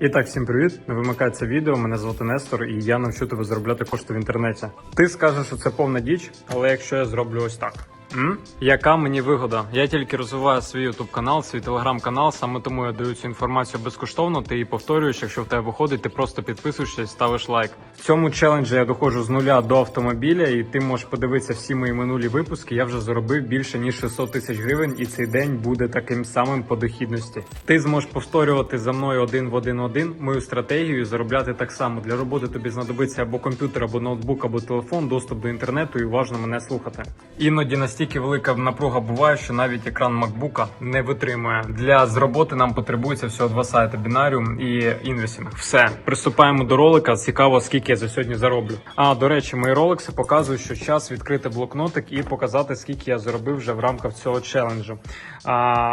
І так, всім привіт! Не вимикається відео. Мене звати Нестор, і я навчу тебе заробляти кошти в інтернеті. Ти скажеш, що це повна діч, але якщо я зроблю ось так. М? Яка мені вигода? Я тільки розвиваю свій YouTube канал, свій телеграм-канал. Саме тому я даю цю інформацію безкоштовно. Ти її повторюєш. Якщо в тебе виходить, ти просто підписуєшся і ставиш лайк. В цьому челенджі я доходжу з нуля до автомобіля, і ти можеш подивитися всі мої минулі випуски. Я вже заробив більше ніж 600 тисяч гривень, і цей день буде таким самим по дохідності. Ти зможеш повторювати за мною один в один один мою стратегію і заробляти так само. Для роботи тобі знадобиться або комп'ютер, або ноутбук, або телефон, доступ до інтернету, і уважно мене слухати. Іноді настільки велика напруга буває, що навіть екран макбука не витримує. Для з роботи нам потребується всього два сайти Binarium і Інвесінг. Все, приступаємо до ролика. Цікаво, скільки я за сьогодні зароблю. А до речі, мої роликси показують, що час відкрити блокнотик і показати, скільки я заробив вже в рамках цього челенджу. А,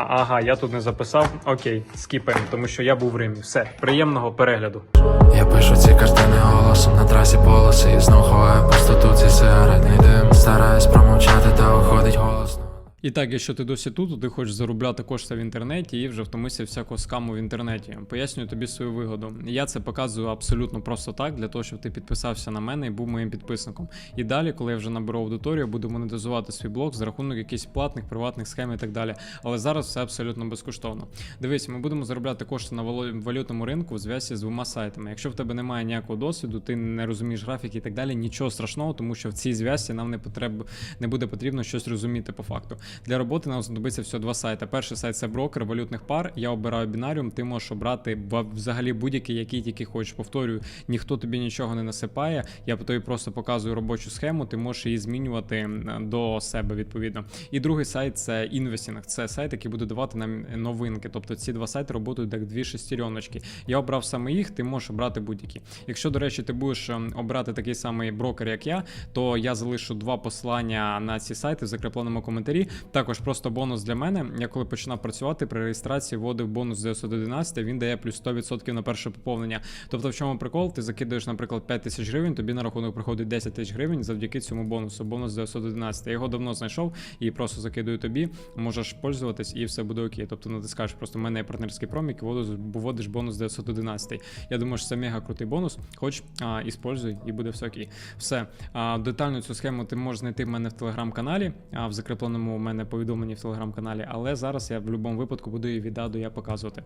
ага, я тут не записав. Окей, скіпаємо, тому що я був в Римі. Все, приємного перегляду. Я пишу ці картини голосом на трасі полоси І знов ховаю пустоту І так, якщо ти досі тут, то ти хочеш заробляти кошти в інтернеті і вже втомився всякого скаму в інтернеті. Пояснюю тобі свою вигоду. Я це показую абсолютно просто так, для того, щоб ти підписався на мене і був моїм підписником. І далі, коли я вже наберу аудиторію, буду монетизувати свій блог за рахунок якихось платних приватних схем і так далі. Але зараз все абсолютно безкоштовно. Дивись, ми будемо заробляти кошти на валютному ринку в зв'язку з двома сайтами. Якщо в тебе немає ніякого досвіду, ти не розумієш графіки і так далі, нічого страшного, тому що в цій зв'язці нам не потреб... не буде потрібно щось розуміти по факту. Для роботи нам знадобиться всього два сайти. Перший сайт це брокер валютних пар. Я обираю бінаріум. Ти можеш обрати взагалі будь-який, який тільки хочеш. Повторюю, ніхто тобі нічого не насипає. Я тобі просто показую робочу схему. Ти можеш її змінювати до себе відповідно. І другий сайт це інвестінг. Це сайт, який буде давати нам новинки. Тобто ці два сайти працюють як дві шестереночки. Я обрав саме їх, ти можеш обрати будь-які. Якщо, до речі, ти будеш ем, обирати такий самий брокер, як я, то я залишу два посилання на ці сайти в закріпленому коментарі. Також просто бонус для мене. Я коли починав працювати при реєстрації, вводив бонус 911, він дає плюс 100% на перше поповнення. Тобто, в чому прикол? Ти закидаєш, наприклад, 5 тисяч гривень, тобі на рахунок приходить 10 тисяч гривень завдяки цьому бонусу. Бонус 911. Я його давно знайшов і просто закидую тобі. Можеш пользуватись і все буде окей. Тобто натискаєш просто в мене є партнерський промік вводиш- бонус 911. Я думаю, що це мега крутий бонус. Хоч а, іспользуй, і буде все окей. Все. А, детальну цю схему ти можеш знайти в мене в телеграм-каналі, а в закріпленому у мене повідомлені в телеграм-каналі. Але зараз я в будь-якому випадку буду її від А до Я показувати.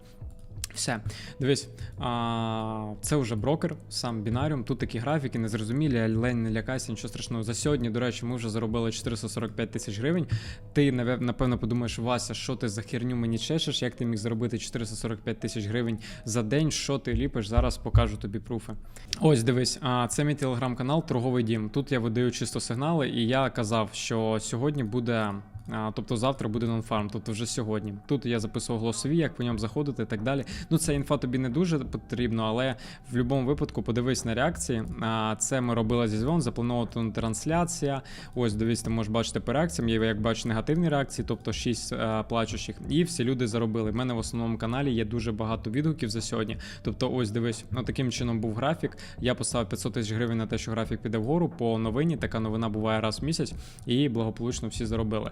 Все, дивись, а, це вже брокер, сам бінаріум. Тут такі графіки незрозумілі, але не лякайся, нічого страшного. За сьогодні, до речі, ми вже заробили 445 тисяч гривень. Ти напевно подумаєш, Вася, що ти за херню мені чешеш? Як ти міг заробити 445 тисяч гривень за день? Що ти ліпиш? Зараз покажу тобі пруфи. Ось дивись, а це мій телеграм-канал Торговий Дім. Тут я видаю чисто сигнали, і я казав, що сьогодні буде. А, тобто завтра буде нонфарм, тобто вже сьогодні. Тут я записував голосові, як по ньому заходити і так далі. Ну, це інфа тобі не дуже потрібно, але в будь-якому випадку подивись на реакції. А, це ми робили зі дзвон, запланована трансляція. Ось дивись, ти можеш бачити по реакціям. Є, як бачиш, негативні реакції, тобто 6 а, плачущих. І всі люди заробили. В мене в основному каналі є дуже багато відгуків за сьогодні. Тобто, ось дивись, ну таким чином був графік. Я поставив 500 тисяч гривень на те, що графік піде вгору по новині. Така новина буває раз в місяць, і благополучно всі заробили.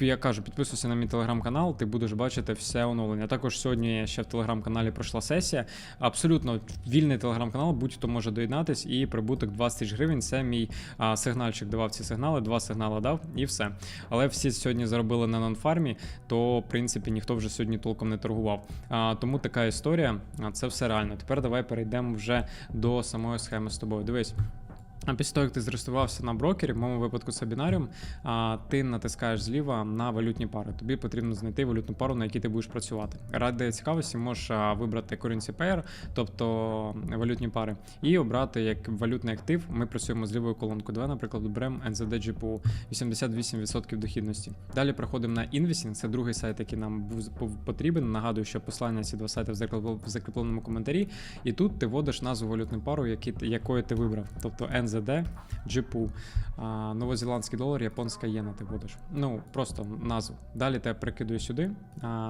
Я кажу, підписуйся на мій телеграм-канал, ти будеш бачити все оновлення. Також сьогодні ще в телеграм-каналі пройшла сесія. Абсолютно вільний телеграм-канал, будь-хто може доєднатись, і прибуток 20 тисяч гривень. Це мій сигнальчик давав ці сигнали, два сигнали дав і все. Але всі сьогодні заробили на нонфармі, то в принципі ніхто вже сьогодні толком не торгував. Тому така історія. Це все реально. Тепер давай перейдемо вже до самої схеми з тобою. Дивись. А після того, як ти зареєструвався на брокері, в моєму випадку це бінаріум, ти натискаєш зліва на валютні пари. Тобі потрібно знайти валютну пару, на якій ти будеш працювати. Ради цікавості можеш вибрати currency pair, тобто валютні пари, і обрати як валютний актив. Ми працюємо з лівою колонкою. Давай, наприклад, беремо NZD GPU 88% дохідності. Далі проходимо на Investing, це другий сайт, який нам був потрібен. Нагадую, що посилання ці два сайти в закріпл- закріпленому коментарі. І тут ти вводиш назву валютної ти- якої ти вибрав. Тобто NZD, GPU, а, новозеландський долар, японська єна ти будеш. Ну, просто назву. Далі тебе прикидую сюди.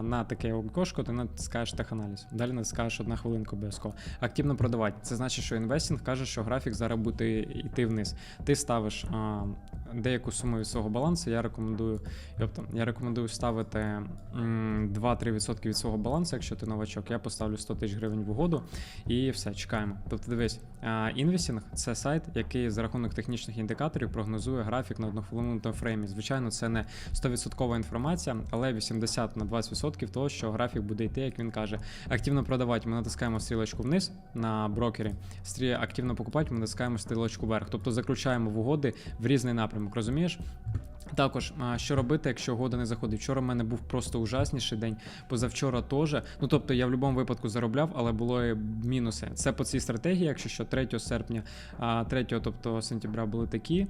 На таке окошко ти натискаєш теханаліз. Далі натискаєш одна хвилинка обов'язково. Активно продавати. Це значить, що інвестінг каже, що графік зараз буде йти вниз. Ти ставиш деяку суму від свого балансу, я рекомендую, тобто, я рекомендую ставити м, 2-3% від свого балансу, якщо ти новачок, я поставлю 100 тисяч гривень в угоду і все, чекаємо. Тобто дивись, інвестінг це сайт, який за рахунок технічних індикаторів прогнозує графік на однохвилинному таймфреймі. Звичайно, це не 100% інформація, але 80 на 20% того, що графік буде йти, як він каже. Активно продавати, ми натискаємо стрілочку вниз на брокері. Активно покупати, ми натискаємо стрілочку вверх. Тобто заключаємо в угоди в різний напрямок, розумієш? Також, що робити, якщо угода не заходить? Вчора в мене був просто ужасніший день, позавчора теж. Ну тобто я в будь-якому випадку заробляв, але було і мінуси. Це по цій стратегії, якщо що 3 серпня, а 3, тобто сентября були такі,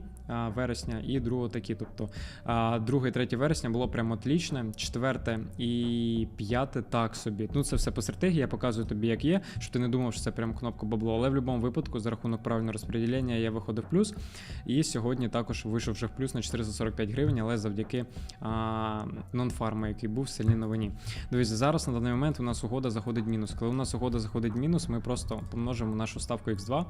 вересня, і 2 такі. Тобто а, 2 і 3 вересня було прямо отлічне, 4 і 5 так собі. Ну це все по стратегії, я показую тобі, як є, щоб ти не думав, що це прям кнопка бабло. Але в будь-якому випадку, за рахунок правильного розподілення, я виходив плюс. І сьогодні також вийшов вже в плюс на 445 гривень, але завдяки нонфарму, який був в сильній новині. Дивіться, зараз на даний момент у нас угода заходить мінус. Коли у нас угода заходить мінус, ми просто помножимо нашу ставку X2.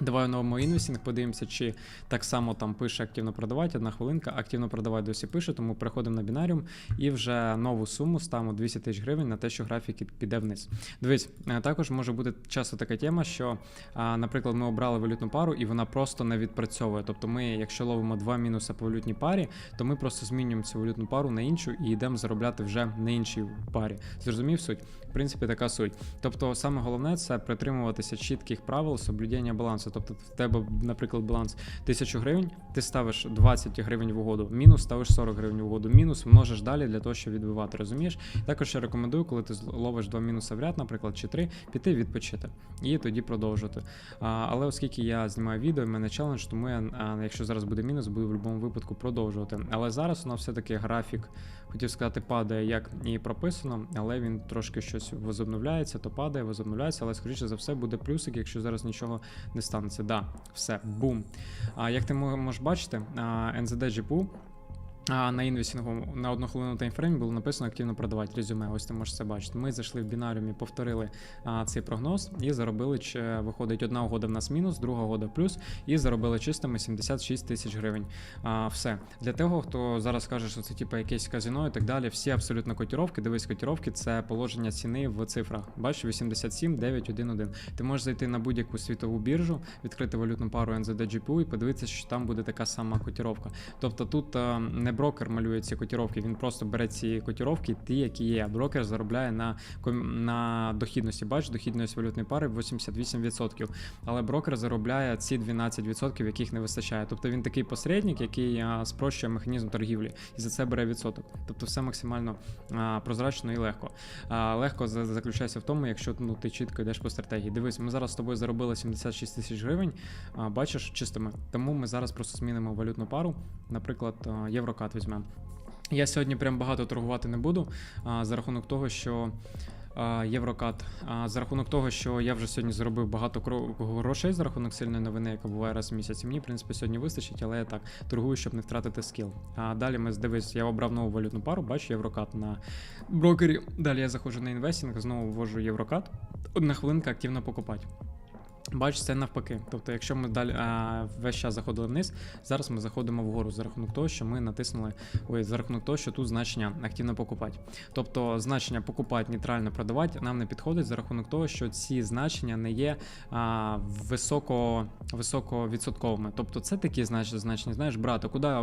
Давай новому інвестінг, подивимося, чи так само там пише активно продавати. Одна хвилинка, активно продавати досі пише, тому переходимо на бінаріум і вже нову суму ставимо 200 тисяч гривень на те, що графік піде вниз. Дивись, е, також може бути часто така тема, що, наприклад, ми обрали валютну пару і вона просто не відпрацьовує. Тобто, ми, якщо ловимо два мінуси по валютній парі, то ми просто змінюємо цю валютну пару на іншу і йдемо заробляти вже на іншій парі. Зрозумів суть? В принципі, така суть. Тобто, саме головне це притримуватися чітких правил соблюдення балансу. Тобто, в тебе, наприклад, баланс 1000 гривень, ти ставиш 20 гривень в угоду, мінус ставиш 40 гривень в угоду, мінус множиш далі для того, щоб відбивати. Розумієш? Також я рекомендую, коли ти ловиш два мінуси в ряд, наприклад, чи три, піти відпочити і тоді продовжувати. А, але оскільки я знімаю відео, в мене челендж, тому я, а, якщо зараз буде мінус, буду в будь-якому випадку продовжувати. Але зараз у нас все-таки графік, хотів сказати, падає, як і прописано, але він трошки щось возобновляється, то падає, возобновляється, але скоріше за все буде плюсик, якщо зараз нічого не станеться. Да, все, бум. А як ти мо- можеш бачити, NZD GPU а на інвестингу на одну хвилину таймфреймі було написано активно продавати резюме. Ось ти можеш це бачити. Ми зайшли в бінаріумі, повторили а, цей прогноз і заробили, чи виходить одна угода в нас мінус, друга угода плюс, і заробили чистими 76 тисяч гривень. А, все для того, хто зараз каже, що це типу якесь казино і так далі. Всі абсолютно котіровки. Дивись, котіровки це положення ціни в цифрах. Бачиш, 87, 9, 1, 1. Ти можеш зайти на будь-яку світову біржу, відкрити валютну пару NZD GPU і подивитися, що там буде така сама котіровка. Тобто тут е, не брокер малює ці котіровки, він просто бере ці котіровки, ті, які є. Брокер заробляє на, на дохідності. Бачиш, дохідність валютної пари 88%. Але брокер заробляє ці 12%, яких не вистачає. Тобто він такий посередник, який спрощує механізм торгівлі і за це бере відсоток. Тобто все максимально е, прозрачно і легко. А, легко заключається в тому, якщо ну, ти чітко йдеш по стратегії. Дивись, ми зараз з тобою заробили 76 тисяч гривень. А, бачиш, чистими. Тому ми зараз просто змінимо валютну пару, наприклад, а, єврокат візьмемо. Я сьогодні прям багато торгувати не буду а, за рахунок того, що. Єврокат. За рахунок того, що я вже сьогодні заробив багато грошей за рахунок сильної новини, яка буває раз в місяць. Мені, в принципі, сьогодні вистачить, але я так торгую, щоб не втратити скіл. А далі ми дивись, я обрав нову валютну пару, бачу єврокат на брокері. Далі я заходжу на інвестинг, знову ввожу єврокат. Одна хвилинка активно покупати. Бачиш, це навпаки. Тобто, якщо ми далі а, весь час заходили вниз, зараз ми заходимо вгору за рахунок того, що ми натиснули ой, за рахунок того, що тут значення активно покупати. Тобто значення покупати, нейтрально продавати нам не підходить за рахунок того, що ці значення не є а, високо, високовідсотковими. Тобто це такі значення, значення, знаєш, брат, куди,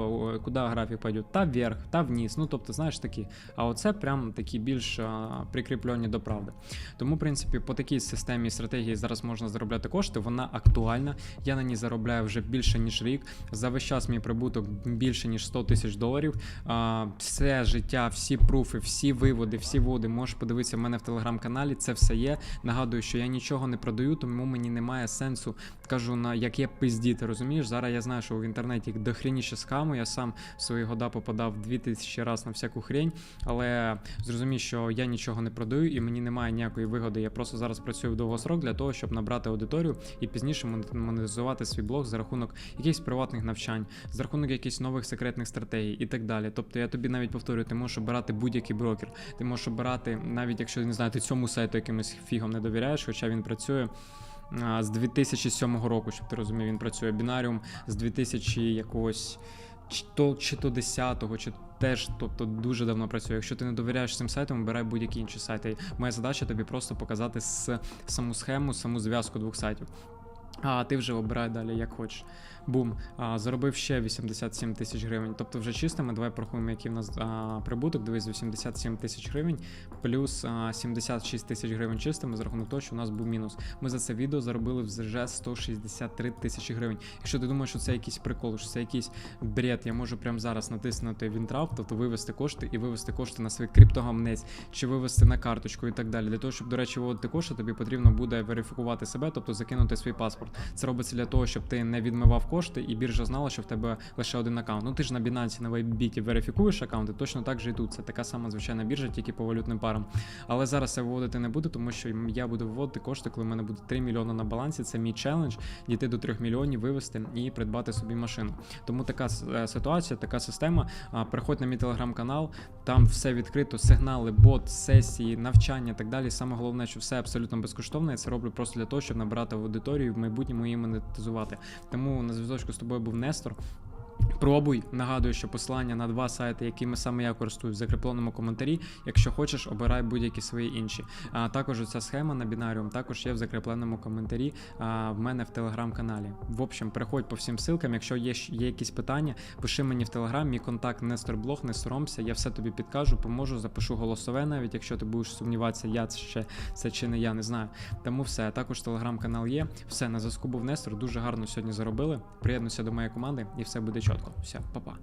куди графік пойде? Та вверх, та вниз. Ну тобто, знаєш такі. А оце прям такі більш а, прикріплені до правди. Тому, в принципі, по такій системі стратегії зараз можна заробляти кошти. Вона актуальна. Я на ній заробляю вже більше ніж рік. За весь час мій прибуток більше ніж 100 тисяч доларів. А, все життя, всі пруфи, всі виводи, всі води. Можеш подивитися в мене в телеграм-каналі. Це все є. Нагадую, що я нічого не продаю, тому мені немає сенсу. Кажу на яке пиздіти. Розумієш? Зараз я знаю, що в інтернеті дохрініше скаму. Я сам свої года попадав 2000 раз на всяку хрень, але зрозумій, що я нічого не продаю і мені немає ніякої вигоди. Я просто зараз працюю в довгосрок для того, щоб набрати аудиторію і пізніше мон- монетизувати свій блог за рахунок якихось приватних навчань, за рахунок якихось нових секретних стратегій і так далі. Тобто я тобі навіть повторюю, ти можеш обирати будь-який брокер. Ти можеш обирати, навіть якщо не знаю, ти цьому сайту якимось фігом не довіряєш, хоча він працює. з 2007 року, щоб ти розумів, він працює. Бінаріум з 2000 якогось чи то, чи то 10-го, чи теж, тобто дуже давно працює. Якщо ти не довіряєш цим сайтам, обирай будь-які інші сайти. Моя задача тобі просто показати саму схему, саму зв'язку двох сайтів. А ти вже обирай далі, як хочеш. Бум. А, заробив ще 87 тисяч гривень. Тобто вже чистими, давай порахуємо, який в нас а, прибуток. Дивись, 87 тисяч гривень, плюс а, 76 тисяч гривень чистими з рахунок того, що у нас був мінус. Ми за це відео заробили вже 163 тисячі гривень. Якщо ти думаєш, що це якийсь прикол, що це якийсь бред, я можу прямо зараз натиснути Вінтрав, тобто вивести кошти і вивести кошти на свій криптогамнець чи вивести на карточку і так далі. Для того, щоб, до речі, виводити кошти, тобі потрібно буде верифікувати себе, тобто закинути свій паспорт. Це робиться для того, щоб ти не відмивав кошти і біржа знала, що в тебе лише один аккаунт. Ну ти ж на Binance, на Bybit верифікуєш аккаунти, точно так же і тут. Це така сама звичайна біржа, тільки по валютним парам. Але зараз я виводити не буду, тому що я буду виводити кошти, коли в мене буде 3 мільйони на балансі. Це мій челендж, дійти до 3 мільйонів, вивести і придбати собі машину. Тому така е, ситуація, така система. А, Переходь на мій телеграм-канал, там все відкрито, сигнали, бот, сесії, навчання і так далі. Саме головне, що все абсолютно безкоштовно. Я це роблю просто для того, щоб набирати аудиторію в майбутньому її монетизувати. Тому на зв'язочку з тобою був Нестор. Пробуй, нагадую, що посилання на два сайти, якими саме я користуюсь, в закріпленому коментарі. Якщо хочеш, обирай будь-які свої інші. А також ця схема на бінаріум також є в закріпленому коментарі а, в мене в телеграм-каналі. В общем, переходь по всім ссылкам. Якщо є, є якісь питання, пиши мені в телеграм, мій контакт Нестор Блог, не соромся, я все тобі підкажу, поможу, запишу голосове, навіть якщо ти будеш сумніватися, я це ще це чи не я, не знаю. Тому все. Також телеграм-канал є. Все, на зв'язку був Нестор. Дуже гарно сьогодні заробили. Приєднуйся до моєї команди і все буде чітко. Все, па-па.